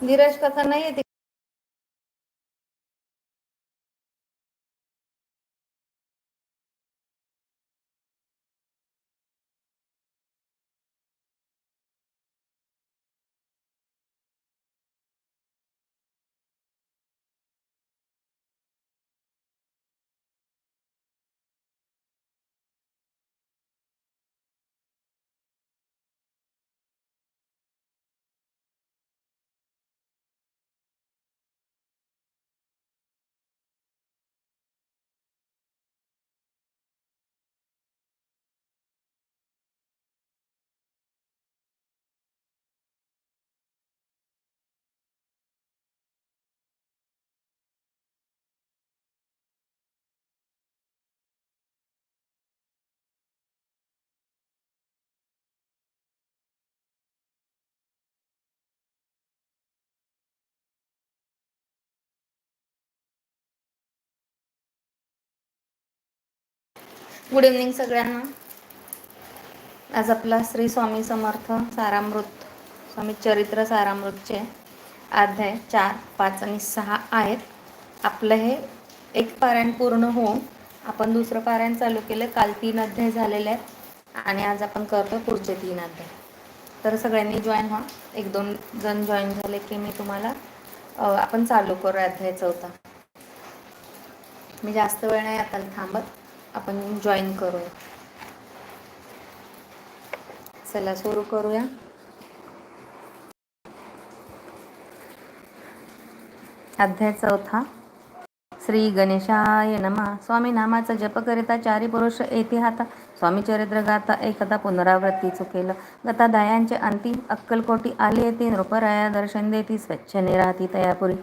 धीरज कसा नाही येते गुड इव्हनिंग सगळ्यांना. आज आपला श्री स्वामी समर्थ सारामृत स्वामी चरित्र सारामृतचे अध्याय चार पाच आणि सहा आहेत. आपलं हे एक पारायण पूर्ण होऊन आपण दुसरं पारायण चालू केलं. काल तीन अध्याय झालेले आहेत आणि आज आपण करतो पुढचे तीन अध्याय. तर सगळ्यांनी जॉईन व्हा. एक दोन जण जॉईन झाले की मी तुम्हाला आपण चालू करू अध्याय चौथा. मी जास्त वेळ नाही आता थांबत. आपण जॉईन करू. चला सुरू करूया. अध्याय चौथा. श्री गणेशाय नमा. स्वामी नामाचा जप करिता चारी पुरुष येथे हाता. स्वामी चरित्र गाता एकदा पुनरावृत्ती चुकेल. गता दयांचे अंतिम अक्कलकोटी आले येते नृपराया दर्शन देती. स्वच्छ निराती तयापुरी.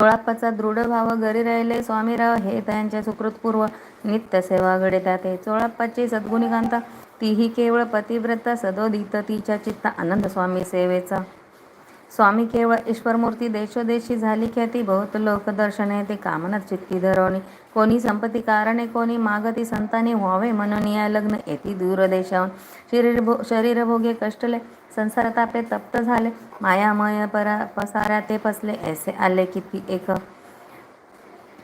सोळाप्पाचा दृढ भाव घरी राहिले. स्वामीराव हे त्यांच्या सुकृतपूर्व नित्य सेवा घडे चोळाप्पाची सद्गुणिकांता तीही केवळ पतिव्रत सदोदित तिच्या चित्त आनंद स्वामी सेवेचा. स्वामी केवळ ईश्वरमूर्ती देशोदेशी झाली ख्याती बहुत लोक दर्शने ते कामनात चित्ती धरवणी. कोणी संपत्ती कारणे कोणी मागती संतानी व्हावे म्हणून या लग्न येती दूरदेशाहून शरीर भो शरीरभोगे कष्टले संसार तापे तप्त झाले. मायामय परा पसाऱ्या ते पसले ऐसे आले किती एक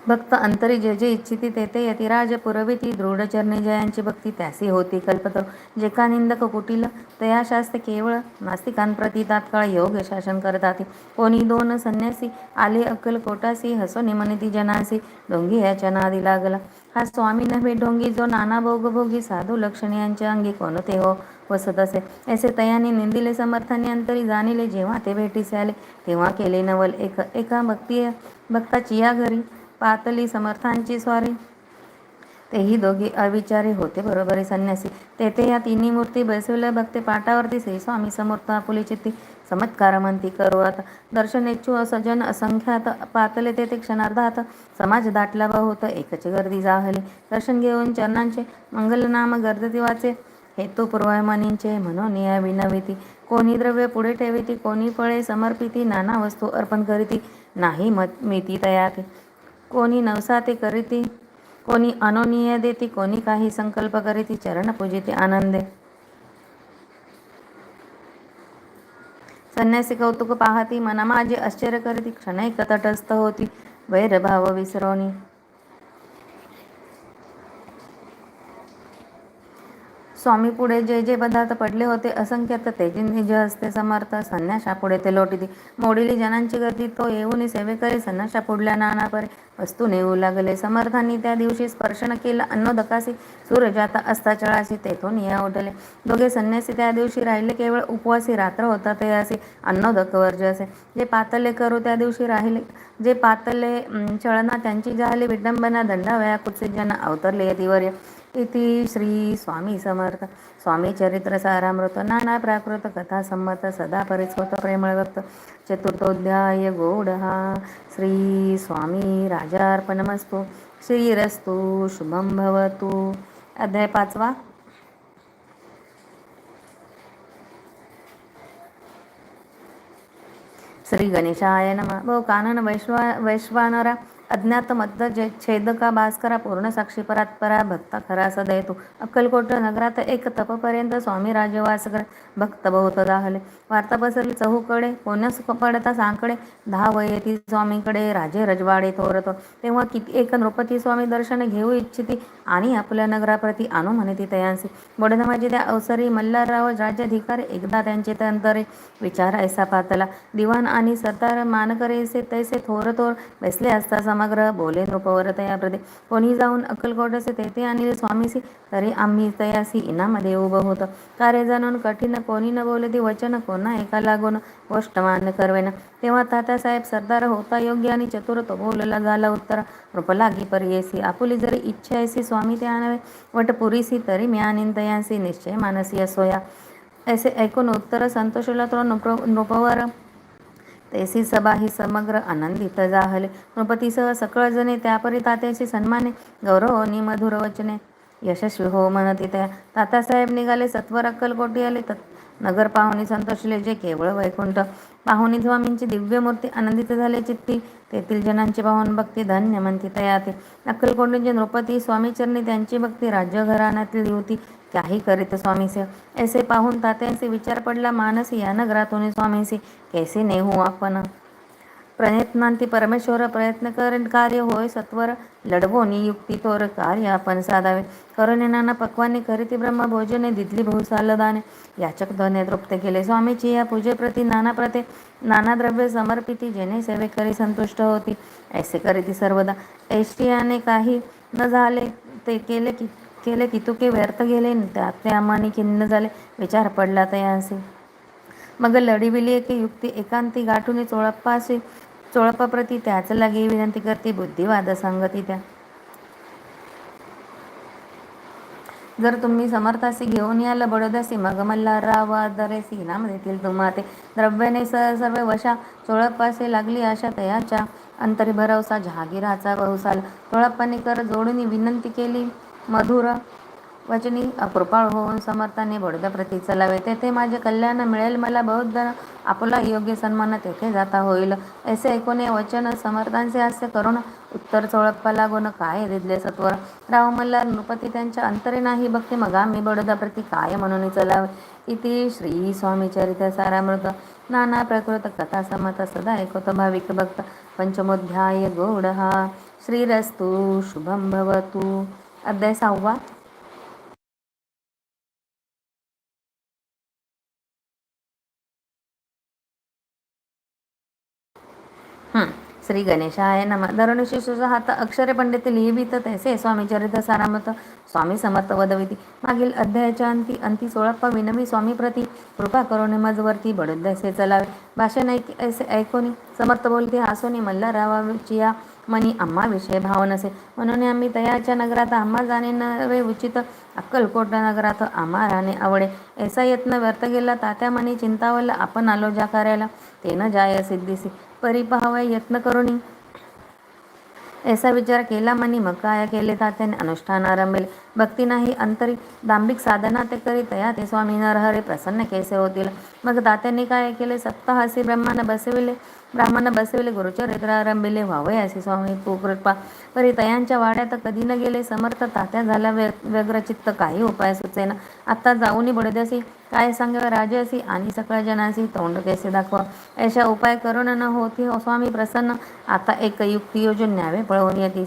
भक्त अंतरी जे जे इच्छिती ते ते यतिराज पुरविती दृढचरणी जयांची भक्ती त्यासी होती कल्पत. जे का निंदक कुटील तया शास्त्र केवळ नास्तिकांप्रती तात्काळ योग शासन करतात. कोणी दोन संन्यासी आले अक्कल कोटासी हसो निमनिती जनासी डोंगी याच्या नादी लागला. हा स्वामी नव्हे डोंगी जो नाना भोगभोगी साधू लक्षणी यांच्या अंगी कोणते हो? वसत असे. ऐसे तयाने निंदिले समर्थाने अंतरी जाणिले जेव्हा ते भेटीसे आले तेव्हा केले नवल. एक एका भक्ती भक्ताची या घरी पातली समर्थांची स्वारी. तेही दोघी अविचारी होते बरोबरी संन्यासी. तेथे या तिन्ही मूर्ती बसवल्या भक्ते पाटावरती श्री स्वामी समर्थ आपुली चित्ती. चमत्कार म्हणती करू आता. दर्शन इच्छू सजन असंख्यात पातले तेथे क्षणार्धात. समाज दाटला होत एकच गर्दी जाहली. दर्शन घेऊन चरणांचे मंगलनाम गर्दती वाचे हेतू पूर्वमानींचे म्हणून या विनविती. कोणी द्रव्य पुढे ठेविती कोणी फळे समर्पिती नाना वस्तू अर्पण करीती. नाही मत मिती तयाती कोणी नवसाते करीती कोणी अनोनीय देती कोणी काही संकल्प करीती चरण पूजिते आनंदे. संन्यासी कौतुक पाहती मना माझे आश्चर्य करीती क्षणैक तटस्थ होती वैरभाव विसरवणी स्वामी पुढे जे जे पदार्थ पडले होते असंख्यात तेजी निज हस्ते समर्थ संन्याशा पुढे ते लोटीती मोडीली जनांची गर्दी तो येऊन सेवे करे संन्याशा पुढल्या नानापरे. वस्तू नेऊ लागले समर्थांनी त्या दिवशी स्पर्शन केला अन्नोदकासी. सूर्यजाता अस्ताचळाशी तेथून या उठले. दोघे संन्यासी त्या दिवशी राहिले केवळ उपवासी रात्र होता ते असे. अन्नोदक वर्ज असे. जे पातले करू त्या दिवशी राहिले. जे पातले चळना त्यांची झाली विडंबना दंडावया कुत्सित ज्यांना अवतरले यतिवर्य. इति श्री स्वामी समर्थ. स्वामी चरित्र सारामृत नाना प्राकृत कथा संमत सदा परिस्वत प्रेमळ भक्त चतुर्थोध्याय गोडहा. श्री स्वामी राजार्पणमस्तु. श्रीरस्तु शुभम भवतु. अध्याय पाचवा. श्री गणेशाय नम. भो कानन वैश्वा वैश्वानरा. अज्ञात मद्द जे छेदका भास्करा पूर्ण साक्षी परात्परा भक्ता खरा सदय तू अक्कलकोट नगरात एक तपपर्यंत स्वामी राजवास कर भक्त बहुत दाहले वार्ता पसरली चहूकडे कोणस पडता सांकडे. दहा वयती स्वामीकडे राजे रजवाडे थोरतो. तेव्हा किती एक नृपती स्वामी दर्शन घेऊ इच्छिती आणि आपल्या नगराप्रती आणू म्हणती तयांसी. माझे त्या अवसरी मल्हारराव राज्याधिकारी एकदा त्यांचे तंतरे विचार ऐसा पातला. दिवाण आणि सरदार मानकरेसे तैसे थोर थोर बसले असता समग्र बोले नृपवर तया प्रदे. कोणी जाऊन अक्कलकोटसे तेथे आणि स्वामीसी तरी आम्ही तयासी इनामध्ये उभं होतं. कार्य जाणून कठीण कोणी न बोले ते वचन कोणा एका लागून गोष्ट मान्य करवेना. तेव्हा तात्यासाहेब सरदार होता योग्य आणि चतुर तो बोलला झाला उत्तर लागी पर्येसी आपुली जरी इच्छा येसी स्वामी ते आणवे. वट पुरीसी तरी मी आणीन निश्चय मानसी असोया. ऐसे ऐकून उत्तर संतोषला तो नृपवर तेसी सभा ही समग्र आनंदित जाहले नृपतीसह सकळजने त्यापरी तात्याची सन्माने गौरव आणि मधुर वचने यशस्वी हो म्हणती त्या तातासाहेब निघाले सत्वर अक्कलकोटी आले तत् नगर पाहुणी संतोषले जे केवळ वैकुंठ. पाहुणी स्वामींची दिव्य मूर्ती आनंदित झाले चित्ती तेथील जनांची पाहून भक्ती धन्य म्हणती तयाते अक्कलकोटींचे नृपती स्वामीचरणी त्यांची भक्ती राज्यघराण्यातली होती. काही करीत स्वामीसे ऐसे पाहून तात्यांचे विचार पडला मानस या नगरातून स्वामीसे कैसे नेहू आपण? प्रयत्नांती परमेश्वर प्रयत्न कर कार्य होय सत्वर लढवोनी युक्ती तोर कार्य आपण साधावे. करुणेनाना पक्वाने करीती ब्रह्म भोजने दितली बहुसालदाने याचक ध्वने तृप्त केले स्वामीची या पूजेप्रती नाना प्रते। नाना द्रव्य समर्पिती जेणे सेवे करी संतुष्ट होती। ऐसे करीती सर्वदा। ऐशियाने काही न झाले ते केले की केले की तुके व्यर्थ गेले त्या त्यामाने खिन्न झाले विचार पडला तयासे मग लढीविली एक युक्ती एकांती गाठून चोळप्पाशी चोळप्पाप्रती त्याच लागे विनंती करते बुद्धिवाद सांगती त्या. जर तुम्ही समर्थासी घेऊन याल बडोदासी मग मल्हारराव दरेसी नाम देतील तुम्हा ते द्रव्याने सर्व वशा चोळप्पासे लागली अशा तयाच्या. अंतरी भरवसा जहागीराचा बहुसाल. चोळप्पाने कर जोडून विनंती केली. मधुर वचनी कृपाळ होऊन समर्थाने प्रती चलावे. तेथे माझे कल्याण मिळेल मला बौद्ध आपला योग्य सन्मान तेथे जाता होईल. ऐसे ऐकून वचन समर्थांचे हास्य करून उत्तर चोळप्पा लागून काय दिदले सत्वर? राव मल्ला नृपती त्यांच्या अंतरे नाही भक्ती मग आम्ही प्रती काय म्हणून चलावे? इति श्री स्वामी चरित सारामृत. नाना प्रकृत कथा समत सदा ऐकत भाविक भक्त. पंचमोध्याय गोड हा श्रीरस्तु शुभम भवतु. अध्याय सहावा. श्री गणेशाय नम. धरणशिशूचा हात अक्षरे पंडित लिहिवित तैसे. स्वामी चरित्र सारामत स्वामी समर्थ वदविती. मागील अध्यायाच्या अंती अंती सोळप्पा विनमी स्वामी प्रती. कृपा करून मजवरती बडोद्यासे चलावे. भाषण ऐक ऐसे ऐकोनी. समर्थ बोलते हासोनी मल्हारावाची या मनी विषय भाव नसे म्हणून आम्ही तयाच्या नगरात आम्हा जाणे नवे उचित अक्कलकोट नगरात आम्हा राहणे आवडे. ऐसा यत्न व्यर्थ गेला तात्या मनी चिंतावला आपण आलो ज्या कार्याला. ते न जाय सिद्धीसी. परी यत्न करुणी ऐसा विचार केला मनी मग काय केले तात्याने? अनुष्ठान आरंभले. भक्ती नाही अंतरी दांभिक साधना ते करीत या ते स्वामी नरहरे प्रसन्न कैसे होतील? मग तात्यांनी काय केले? सप्ताहासी ब्रह्मानं बसविले. ब्राह्मण बसविले गुरुचरित्र आरंभिले. व्हावे असे स्वामी कृपा परी तयांच्या वाड्यात कधी न गेले समर्थ तात्या झाला व्यग्रचित्त. काही उपाय सुचेना. आत्ता जाऊनही बडद्यासी काय सांग राजसी आणि सगळ्या जनासी तोंड कैसे दाखवा? अशा उपाय करून न होती हो स्वामी प्रसन्न. आता एक युक्ती योजन न्यावे पळवून येते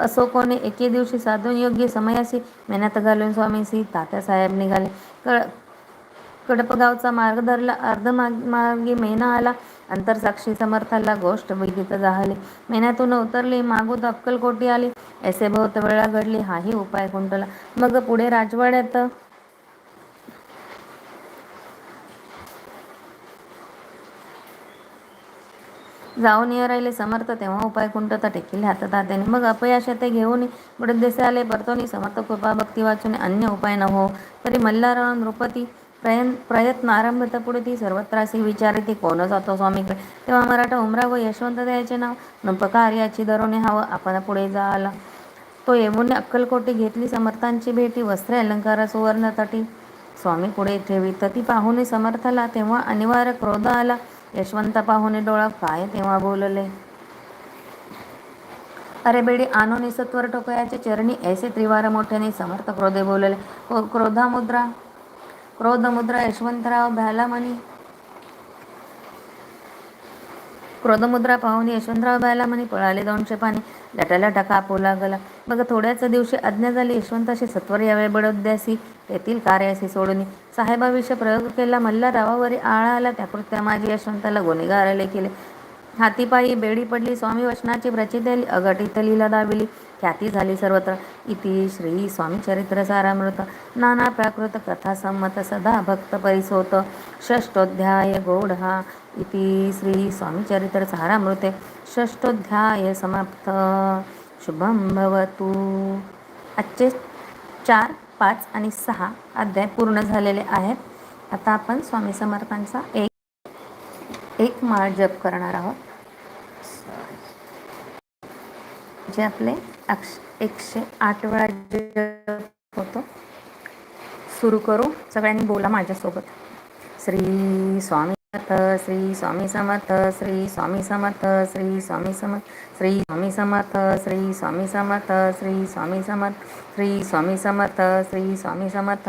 असो कोणी एके दिवशी साधून योग्य समयासी. मेहनत घालून स्वामीसी तात्यासाहेब निघाले. कळ कडपगावचा मार्ग धरला. अर्ध मार्गी मेना आला. अंतरसाक्षी समर्थाला गोष्ट विदित झाली मेन्यातून उतरली. मागूत अक्कलकोटी आली. ऐसे बहुत वेळा घडली. हाही उपाय कुंटला मग पुढे राजवाड्यात जाऊन ये राहिले समर्थ तेव्हा उपाय कुंटता टेकील हातात त्याने मग अपयाश ते घेऊन बुडदेसे आले परतोनी. समर्थ कृपा भक्ती वाचून अन्य उपाय न हो. तरी मल्हार नृपती प्रयन प्रयत्न आरंभता पुढे ती सर्वत्रासी विचारते कोण जातो स्वामीकडे? तेव्हा मराठा उमरा व यशवंत द्यायचे नाव. नपकार याची दरोने हवं आपण पुढे जायला तो येमुने अक्कलकोटी घेतली समर्थांची भेटी. वस्त्रे अलंकार सुवर्ण तटी. स्वामी पुढे ठेवी तर ती पाहुणे समर्थाला तेव्हा अनिवार्य क्रोध आला. यशवंत पाहुणे डोळा काय तेव्हा बोलले? अरे बेडी आनोनी सत्वर टोकयाचे चरणी ऐसे त्रिवार मोठ्याने समर्थ क्रोधे बोलले. क्रोधामुद्रा क्रोधमुद्रा यशवंतराव भ्यालामणी क्रोधमुद्रा पाहून यशवंतराव बायला म्हणे पळाले दोनशे पाणी लटालटा कापू लागला बघा थोड्याच दिवशी आज्ञा झाली यशवंताशी सत्वर यावे बडोद्यासी येथील कार्यासी सोडून. साहेबाविषयी प्रयोग केला मल्हारावावरी आळा आला त्या कृत्या माझी यशवंताला गुन्हेगाराले केले हातीपायी बेडी पडली स्वामी वचनाची प्रचित अघटित लीला दाविली ख्याती झाली सर्वत्र. इति श्री स्वामी चरित्र सारामृत. नाना प्राकृत कथा संमत सदा भक्त परिसोत. षष्टोध्याय हा. इति श्री स्वामी चरित्र सारामृते. षष्टोध्याय समाप्त. शुभम भवतु. आजचे चार पाच आणि सहा अध्याय पूर्ण झालेले आहेत. आता आपण स्वामी समर्थांचा एक एक माळ जप करणार आहोत. जे आपले अक्ष एकशे आठ वेळा जप होतो. सुरू करू. सगळ्यांनी बोला माझ्यासोबत. श्री स्वामी समर्थ श्री स्वामी समर्थ श्री स्वामी समर्थ श्री स्वामी समर्थ श्री स्वामी समर्थ श्री स्वामी समर्थ श्री स्वामी समर्थ श्री स्वामी समर्थ श्री स्वामी समर्थ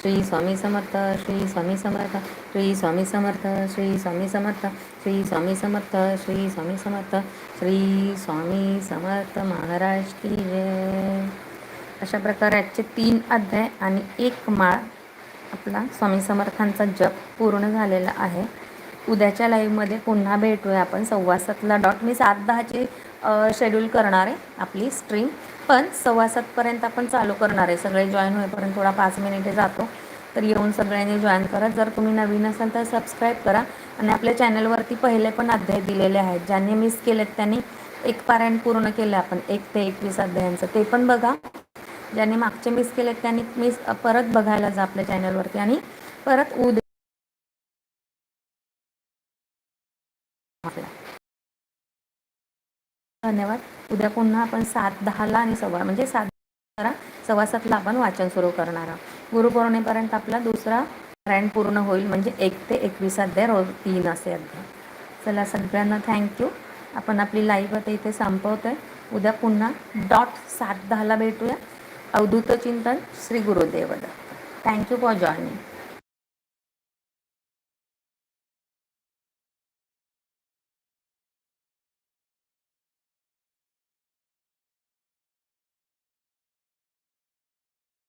श्री स्वामी समर्थ श्री स्वामी समर्थ श्री स्वामी समर्थ श्री स्वामी समर्थ श्री स्वामी समर्थ श्री स्वामी समर्थ श्री स्वामी समर्थ महाराज की जय. अशा प्रकारे आजचे तीन अध्याय आणि एक माळ आपला स्वामी समर्थांचा जप पूर्ण झालेला आहे. उद्याच्या लाईव्हमध्ये पुन्हा भेटूया आपण सव्वा सातला डॉट मी सात दहाचे शेड्यूल करणार आहे आपली स्ट्रीम पण सव्वा सातपर्यंत आपण चालू करणार आहे. सगळे जॉईन होईपर्यंत थोडा पाच मिनिटे जातो. तर येऊन सगळ्यांनी जॉईन करा. जर तुम्ही नवीन असाल तर सबस्क्राईब करा. आणि आपल्या चॅनलवरती पहिले पण अध्याय दिलेले आहेत. ज्यांनी मिस केलेत त्यांनी एक पारायण पूर्ण केलं आपण. एक ते एकवीस अध्यायांचं. ते पण बघा. ज्यांनी मागचे मिस केलेत त्यांनी मिस परत बघायला जा आपल्या चॅनलवरती आणि परत उद्या धन्यवाद. उद्या पुन्हा आपण सात दहाला आणि सव्वा म्हणजे सात करा सव्वा सातला आपण वाचन सुरू करणार आहोत. गुरुपौर्णिमेपर्यंत आपला दुसरा ब्रँड पूर्ण होईल म्हणजे एक ते एकवीस अध्याय रोज तीन असे अध्याय. चला सगळ्यांना थँक्यू आपण आपली लाईव्ह आता इथे संपवतो आहे उद्या पुन्हा डॉट सात दहाला भेटूया. Avadhoot Chintan Shri Gurudev Datta. Thank you for joining